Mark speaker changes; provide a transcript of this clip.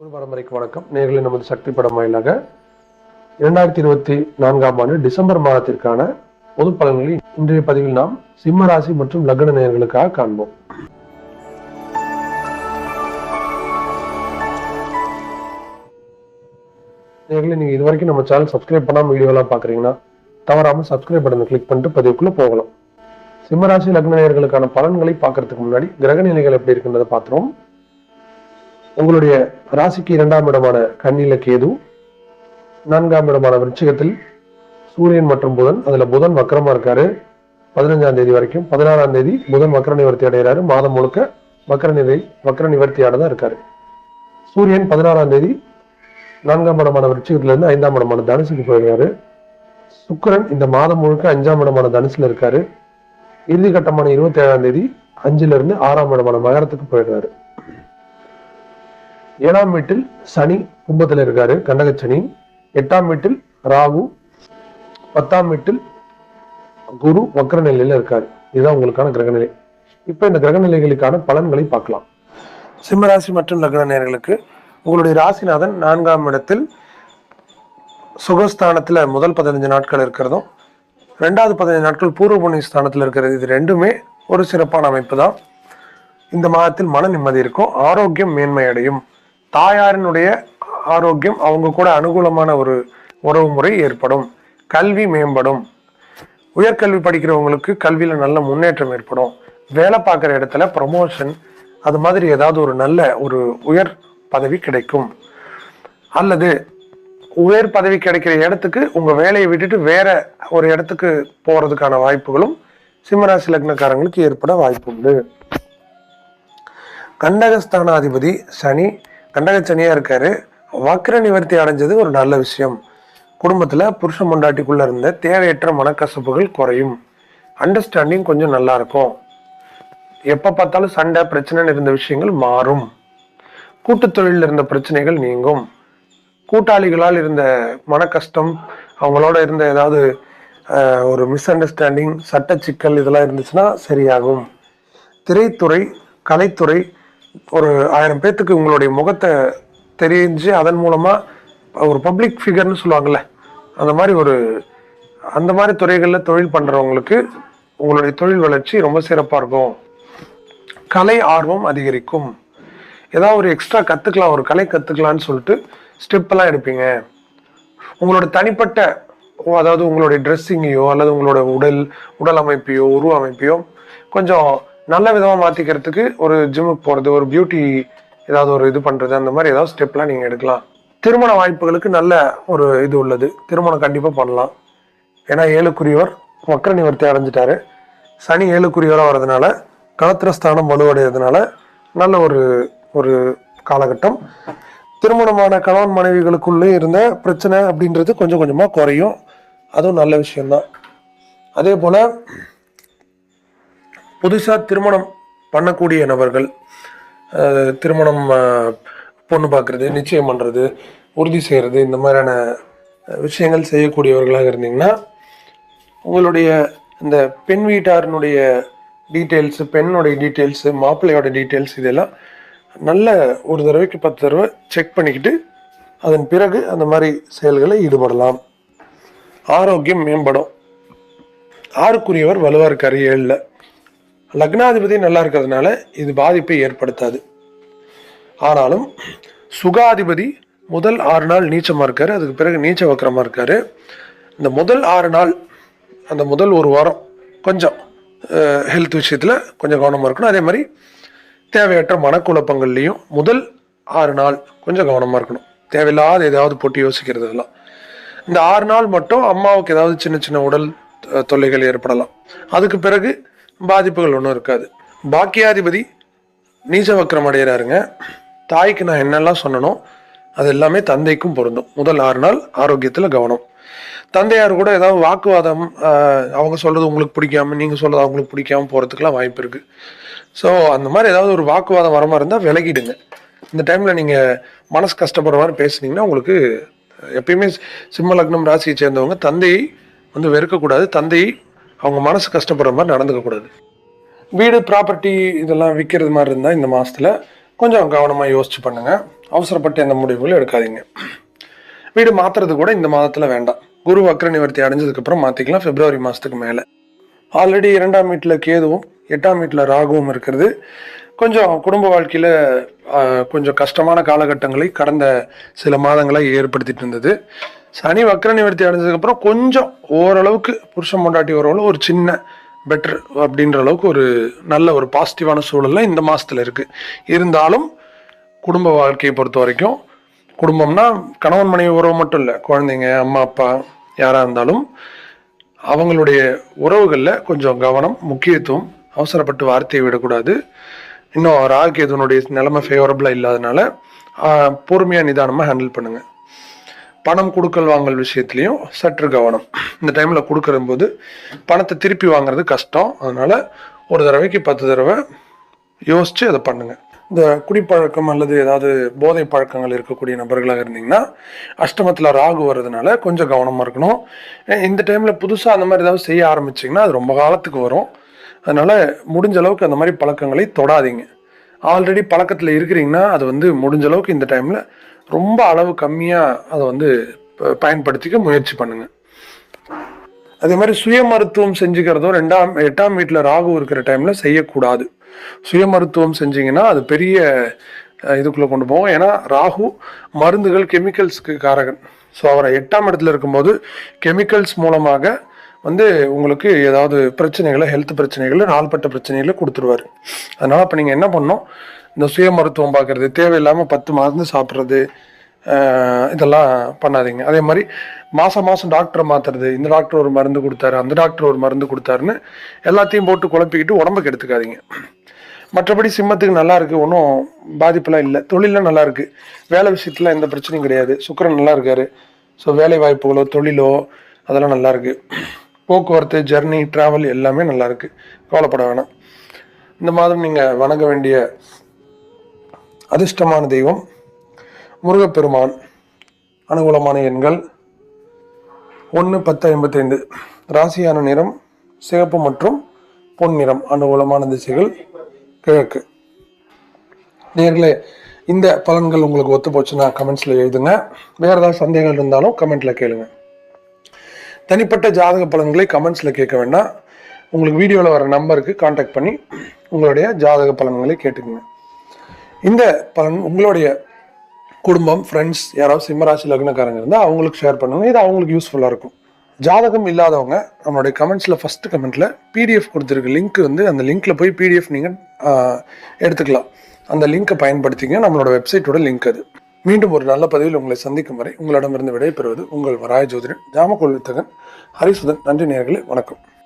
Speaker 1: குரு பரம்பரைக்கு வணக்கம். நேர்களை நமது சக்தி படம் வாயிலாக இரண்டாயிரத்தி இருபத்தி நான்காம் ஆண்டு டிசம்பர் மாதத்திற்கான பொது பலன்களை இன்றைய பதிவில் நாம் சிம்ம ராசி மற்றும் லக்ன நேயர்களுக்காக காண்போம். நேர்களை நீங்க இது வரைக்கும் நம்ம சேனல் சப்ஸ்கிரைப் பண்ணாம வீடியோ எல்லாம் பாக்குறீங்கன்னா தவறாம சப்ஸ்கிரைப் பட்டனை கிளிக் பண்ணிட்டு பதிவுக்குள்ள போகலாம். சிம்மராசி லக்ன நேயர்களுக்கான பலன்களை பார்க்கறதுக்கு முன்னாடி கிரக நிலைகள் எப்படி இருக்குன்றதை பார்த்துருவோம். உங்களுடைய ராசிக்கு இரண்டாம் இடமான கண்ணில கேது நான்காம் இடமான விருச்சிகத்தில் சூரியன் மற்றும் புதன். அதுல புதன் வக்கரமா இருக்காரு. பதினஞ்சாம் தேதி வரைக்கும் பதினாறாம் தேதி புதன் வக்கர நிவர்த்தி அடைகிறாரு. மாதம் முழுக்க வக்கர நிலை வக்கர தான் இருக்காரு. சூரியன் பதினாறாம் தேதி நான்காம் இடமான விருச்சிகத்துல இருந்து ஐந்தாம் இடமான தனுசுக்கு போயிடுறாரு. சுக்கரன் இந்த மாதம் முழுக்க அஞ்சாம் இடமான தனுசுல இருக்காரு. இறுதி கட்டமான இருபத்தி ஏழாம் தேதி அஞ்சுல இருந்து ஆறாம் இடமான மகரத்துக்கு போயிடுறாரு. ஏழாம் வீட்டில் சனி கும்பத்தில் இருக்காரு கண்டகச்சனி எட்டாம் வீட்டில் ராகு. பத்தாம் வீட்டில் குரு வக்ர நிலையில இருக்காரு. இதுதான் உங்களுக்கான கிரகநிலை இப்ப இந்த கிரகநிலைகளுக்கான பலன்களை பார்க்கலாம். சிம்மராசி மற்றும் லக்ன நேர்களுக்கு உங்களுடைய ராசிநாதன் நான்காம் இடத்தில் சுகஸ்தானத்துல முதல் பதினஞ்சு நாட்கள் இருக்கிறதும் ரெண்டாவது பதினஞ்சு நாட்கள் பூர்வ புண்ணிய ஸ்தானத்தில் இருக்கிறது. இது ரெண்டுமே ஒரு சிறப்பான அமைப்பு தான். இந்த மாதத்தில் மன நிம்மதி இருக்கும் ஆரோக்கியம் மேன்மை அடையும் தாயாரினுடைய ஆரோக்கியம் அவங்க கூட அனுகூலமான ஒரு உறவு முறை ஏற்படும். கல்வி மேம்படும். உயர்கல்வி படிக்கிறவங்களுக்கு கல்வியில் நல்ல முன்னேற்றம் ஏற்படும். வேலை பார்க்குற இடத்துல ப்ரமோஷன் அது மாதிரி ஏதாவது ஒரு நல்ல ஒரு உயர் பதவி கிடைக்கும். அல்லது உயர் பதவி கிடைக்கிற இடத்துக்கு உங்கள் வேலையை விட்டுட்டு வேற ஒரு இடத்துக்கு போறதுக்கான வாய்ப்புகளும் சிம்மராசி லக்னக்காரங்களுக்கு ஏற்பட வாய்ப்பு உண்டு கண்டகஸ்தானாதிபதி சனி கண்டகச்சனியாக இருக்கார். இருக்காரு வக்ர நிவர்த்தி அடைஞ்சது ஒரு நல்ல விஷயம். குடும்பத்தில் புருஷ மொண்டாட்டிக்குள்ளே இருந்த தேவையற்ற மனக்கசப்புகள் குறையும். அண்டர்ஸ்டாண்டிங் கொஞ்சம் நல்லாயிருக்கும் எப்போ பார்த்தாலும் சண்டை பிரச்சனைன்னு இருந்த விஷயங்கள் மாறும். கூட்டு தொழிலில் இருந்த பிரச்சனைகள் நீங்கும். கூட்டாளிகளால் இருந்த மன கஷ்டம் அவங்களோட இருந்த ஏதாவது ஒரு மிஸ் அண்டர்ஸ்டாண்டிங் சட்ட சிக்கல் இதெல்லாம் இருந்துச்சுன்னா சரியாகும். திரைத்துறை கலைத்துறை ஒரு ஆயிரம் பேர்த்துக்கு உங்களுடைய முகத்தை தெரிஞ்சு அதன் மூலமாக ஒரு பப்ளிக் ஃபிகர்னு சொல்லுவாங்கள்ல அந்த மாதிரி ஒரு அந்த மாதிரி துறைகளில் தொழில் பண்ணுறவங்களுக்கு உங்களுடைய தொழில் வளர்ச்சி ரொம்ப சிறப்பாக இருக்கும். கலை ஆர்வம் அதிகரிக்கும். ஏதாவது ஒரு எக்ஸ்ட்ரா கற்றுக்கலாம் ஒரு கலை கற்றுக்கலான்னு சொல்லிட்டு ஸ்டெப்பெல்லாம் எடுப்பீங்க. உங்களோட தனிப்பட்ட ஓ, அதாவது உங்களுடைய ட்ரெஸ்ஸிங்கையோ அல்லது உங்களோட உடல் உடல் அமைப்பையோ உருவ அமைப்பையோ கொஞ்சம் நல்ல விதமாக மாற்றிக்கிறதுக்கு ஒரு ஜிம்முக்கு போகிறது ஒரு பியூட்டி ஏதாவது ஒரு இது பண்ணுறது அந்த மாதிரி ஏதாவது ஸ்டெப்லாம் நீங்கள் எடுக்கலாம். திருமண வாய்ப்புகளுக்கு நல்ல ஒரு இது உள்ளது. திருமணம் கண்டிப்பாக பண்ணலாம். ஏன்னா ஏழுக்குரியவர் வக்ர நிவர்த்தி அடைஞ்சிட்டாரு. சனி ஏழுக்குரியவராக வர்றதுனால கலத்திரஸ்தானம் வலுவடைகிறதுனால நல்ல ஒரு ஒரு காலகட்டம். திருமணமான கணவன் மனைவிகளுக்குள்ளே இருந்த பிரச்சனை அப்படின்றது கொஞ்சம் கொஞ்சமாக குறையும். அதுவும் நல்ல விஷயம்தான். அதே போல் புதுசாக திருமணம் பண்ணக்கூடிய நபர்கள் திருமணம் பொண்ணு பார்க்குறது நிச்சயம் பண்ணுறது உறுதி செய்கிறது இந்த மாதிரியான விஷயங்கள் செய்யக்கூடியவர்களாக இருந்தீங்கன்னா உங்களுடைய இந்த பெண் வீட்டாரினுடைய டீட்டெயில்ஸு பெண்ணுடைய டீட்டெயில்ஸு மாப்பிள்ளையோட டீட்டெயில்ஸ் இதெல்லாம் நல்ல ஒரு தடவைக்கு பத்து தடவை செக் பண்ணிக்கிட்டு அதன் பிறகு அந்த மாதிரி செயல்களை ஈடுபடலாம். ஆரோக்கியம் மேம்படும். ஆறுக்குரியவர் வலுவாக இருக்கார் ஏழில். லக்னாதிபதி நல்லா இருக்கிறதுனால இது பாதிப்பை ஏற்படுத்தாது. ஆனாலும் சுகாதிபதி முதல் ஆறு நாள் நீச்சமாக இருக்காரு அதுக்கு பிறகு நீச்ச வக்கரமாக இருக்காரு. இந்த முதல் ஆறு நாள் அந்த முதல் ஒரு வாரம் கொஞ்சம் ஹெல்த் விஷயத்தில் கொஞ்சம் கவனமாக இருக்கணும். அதே மாதிரி தேவையற்ற மனக்குழப்பங்கள்லையும் முதல் ஆறு நாள் கொஞ்சம் கவனமாக இருக்கணும். தேவையில்லாத ஏதாவது போட்டு யோசிக்கிறது இதெல்லாம் இந்த ஆறு நாள் மட்டும் அம்மாவுக்கு ஏதாவது சின்ன சின்ன உடல் தொல்லைகள் ஏற்படலாம். அதுக்கு பிறகு பாதிப்புகள் ஒன்றும் இருக்காது. பாக்கியாதிபதி நீசவக்கரம் அடைகிறாருங்க தாய்க்கு நான் என்னெல்லாம் சொன்னனோ அது எல்லாமே தந்தைக்கும் பொருந்தும். முதல் ஆறு நாள் ஆரோக்கியத்தில் கவனம். தந்தையார் கூட ஏதாவது வாக்குவாதம் அவங்க சொல்கிறது உங்களுக்கு பிடிக்காம நீங்கள் சொல்கிறது அவங்களுக்கு பிடிக்காம போறதுக்குலாம் வாய்ப்பு இருக்குது ஸோ அந்த மாதிரி ஏதாவது ஒரு வாக்குவாதம் வர மாதிரி இருந்தால் விலகிடுங்க. இந்த டைமில் நீங்கள் மனசு கஷ்டப்படுற மாதிரி பேசுனீங்கன்னா உங்களுக்கு எப்பயுமே சிம்ம லக்னம் ராசியை சேர்ந்தவங்க தந்தையை வந்து வெறுக்கக்கூடாது. தந்தையை அவங்க மனசு கஷ்டப்படுற மாதிரி நடந்துக்கக்கூடாது வீடு ப்ராப்பர்ட்டி இதெல்லாம் விற்கிறது மாதிரி இருந்தால் இந்த மாதத்தில் கொஞ்சம் கவனமாக யோசிச்சு பண்ணுங்கள் அவசரப்பட்டு எந்த முடிவுகளும் எடுக்காதீங்க. வீடு மாற்றுறது கூட இந்த மாதத்தில் வேண்டாம். குரு வக்ர நிவர்த்தி அடைஞ்சதுக்கப்புறம் மாற்றிக்கலாம் பிப்ரவரி மாதத்துக்கு மேலே. ஆல்ரெடி இரண்டாம் வீட்டில் கேதுவும் எட்டாம் வீட்டில் ராகுவும் இருக்கிறது. கொஞ்சம் குடும்ப வாழ்க்கையில் கொஞ்சம் கஷ்டமான காலகட்டங்களை கடந்த சில மாதங்களாக ஏற்படுத்திட்டு இருந்தது. சனி வக்கர நிவர்த்தி அடைஞ்சதுக்கப்புறம் கொஞ்சம் ஓரளவுக்கு புருஷன் பொண்டாட்டி ஓரளவு ஒரு சின்ன பெட்டர் அப்படின்ற அளவுக்கு ஒரு நல்ல ஒரு பாசிட்டிவான சூழலில் இந்த மாதத்தில் இருக்குது இருந்தாலும் குடும்ப வாழ்க்கையை பொறுத்த வரைக்கும் குடும்பம்னா கணவன் மனைவி உறவு மட்டும் இல்லை குழந்தைங்க அம்மா அப்பா யாராக இருந்தாலும் அவங்களுடைய உறவுகளில் கொஞ்சம் கவனம் முக்கியத்துவம் அவசரப்பட்டு வார்த்தையை விடக்கூடாது. இன்னும் ராகேதுனுடைய நிலைமை ஃபேவரபுளாக இல்லாதனால பொறுமையாக நிதானமாக ஹேண்டில் பண்ணுங்கள் பணம் கொடுக்கல் வாங்கல் விஷயத்துலையும் சற்று கவனம். இந்த டைமில் கொடுக்குறம்போது போது பணத்தை திருப்பி வாங்குறது கஷ்டம். அதனால் ஒரு தடவைக்கு பத்து தடவை யோசித்து அதை பண்ணுங்கள் இந்த குடிப்பழக்கம் அல்லது ஏதாவது போதை பழக்கங்கள் இருக்கக்கூடிய நபர்களாக இருந்தீங்கன்னா அஷ்டமத்தில் ராகு வர்றதுனால கொஞ்சம் கவனமாக இருக்கணும். இந்த டைமில் புதுசாக அந்த மாதிரி ஏதாவது செய்ய ஆரம்பிச்சிங்கன்னா அது ரொம்ப காலத்துக்கு வரும். அதனால் முடிஞ்ச அளவுக்கு அந்த மாதிரி பழக்கங்களை தொடாதீங்க. ஆல்ரெடி பழக்கத்தில் இருக்கிறீங்கன்னா அது வந்து முடிஞ்ச அளவுக்கு இந்த டைமில் ரொம்ப அளவு கம்மியாக அதை வந்து ப- பயன்படுத்திக்க முயற்சி பண்ணுங்க. அதே மாதிரி சுய மருத்துவம் செஞ்சுக்கிறதும் ரெண்டாம் எட்டாம் வீட்டில் ராகு இருக்கிற டைம்ல செய்யக்கூடாது. சுய மருத்துவம் செஞ்சீங்கன்னா அது பெரிய இதுக்குள்ளே இதுக்குள்ள கொண்டு போவோம் ஏன்னா ராகு மருந்துகள் கெமிக்கல்ஸ்க்கு காரகன். ஸோ அவரை எட்டாம் இடத்துல இருக்கும்போது கெமிக்கல்ஸ் மூலமாக வந்து உங்களுக்கு ஏதாவது பிரச்சனைகளை ஹெல்த் பிரச்சனைகளை நாள்பட்ட பிரச்சனைகளை கொடுத்துருவாரு. அதனால இப்போ நீங்கள் என்ன பண்ணணும்? இந்த சுய மருத்துவம் பார்க்கறது தேவையில்லாமல் பத்து மருந்து சாப்பிட்றது இதெல்லாம் பண்ணாதீங்க. அதே மாதிரி மாதம் மாதம் டாக்டரை மாற்றுறது இந்த டாக்டர் ஒரு மருந்து கொடுத்தாரு அந்த டாக்டர் ஒரு மருந்து கொடுத்தாருன்னு எல்லாத்தையும் போட்டு குழப்பிக்கிட்டு உடம்புக்கு எடுத்துக்காதீங்க மற்றபடி சிம்மத்துக்கு நல்லா இருக்குது ஒன்றும் பாதிப்பெல்லாம் இல்லை. தொழிலில் நல்லா இருக்குது வேலை விஷயத்துல எந்த பிரச்சனையும் கிடையாது. சுக்கிரன் நல்லா இருக்காரு. ஸோ வேலை வாய்ப்புகளோ தொழிலோ அதெல்லாம் நல்லா இருக்கு. போக்குவரத்து ஜர்னி டிராவல் எல்லாமே நல்லா இருக்கு. கவலைப்பட வேணாம். இந்த மாதம் நீங்கள் வணங்க வேண்டிய அதிர்ஷ்டமான தெய்வம் முருகப்பெருமான் அனுகூலமான எண்கள் ஒன்று பத்து ஐம்பத்தைந்து. ராசியான நிறம் சிகப்பு மற்றும் பொன் நிறம் அனுகூலமான திசைகள் கிழக்கு. நேர்களே இந்த பலன்கள் உங்களுக்கு ஒத்து போச்சுன்னா கமெண்ட்ஸில் எழுதுங்க. வேறு ஏதாவது சந்தேகங்கள் இருந்தாலும் கமெண்ட்டில் கேளுங்க. தனிப்பட்ட ஜாதக பலன்களை கமெண்ட்ஸில் கேட்க வேண்டாம். உங்களுக்கு வீடியோவில் வர நம்பருக்கு காண்டாக்ட் பண்ணி உங்களுடைய ஜாதக பலன்களை கேட்டுக்குங்க. இந்த பலன் உங்களுடைய குடும்பம் ஃப்ரெண்ட்ஸ் யாராவது சிம்மராசி லக்னக்காரங்க இருந்தால் அவங்களுக்கு ஷேர் பண்ணுங்க. இது அவங்களுக்கு யூஸ்ஃபுல்லாக இருக்கும். ஜாதகம் இல்லாதவங்க நம்மளுடைய கமெண்ட்ஸில் ஃபஸ்ட்டு கமெண்ட்டில் பிடிஎஃப் கொடுத்துருக்க லிங்க் வந்து அந்த லிங்க்கில் போய் பிடிஎஃப் நீங்கள் எடுத்துக்கலாம். அந்த லிங்கை பயன்படுத்திங்க. நம்மளோட வெப்சைட்டோட லிங்க் அது. மீண்டும் ஒரு நல்ல பதிவில் உங்களை சந்திக்கும் வரை உங்களிடமிருந்து விடைபெறுவது உங்கள் வராய ஜோதிடன் ஜாமக்கோள் வித்தகன் ஹரிசுதன். நன்றி நேர்களே வணக்கம்.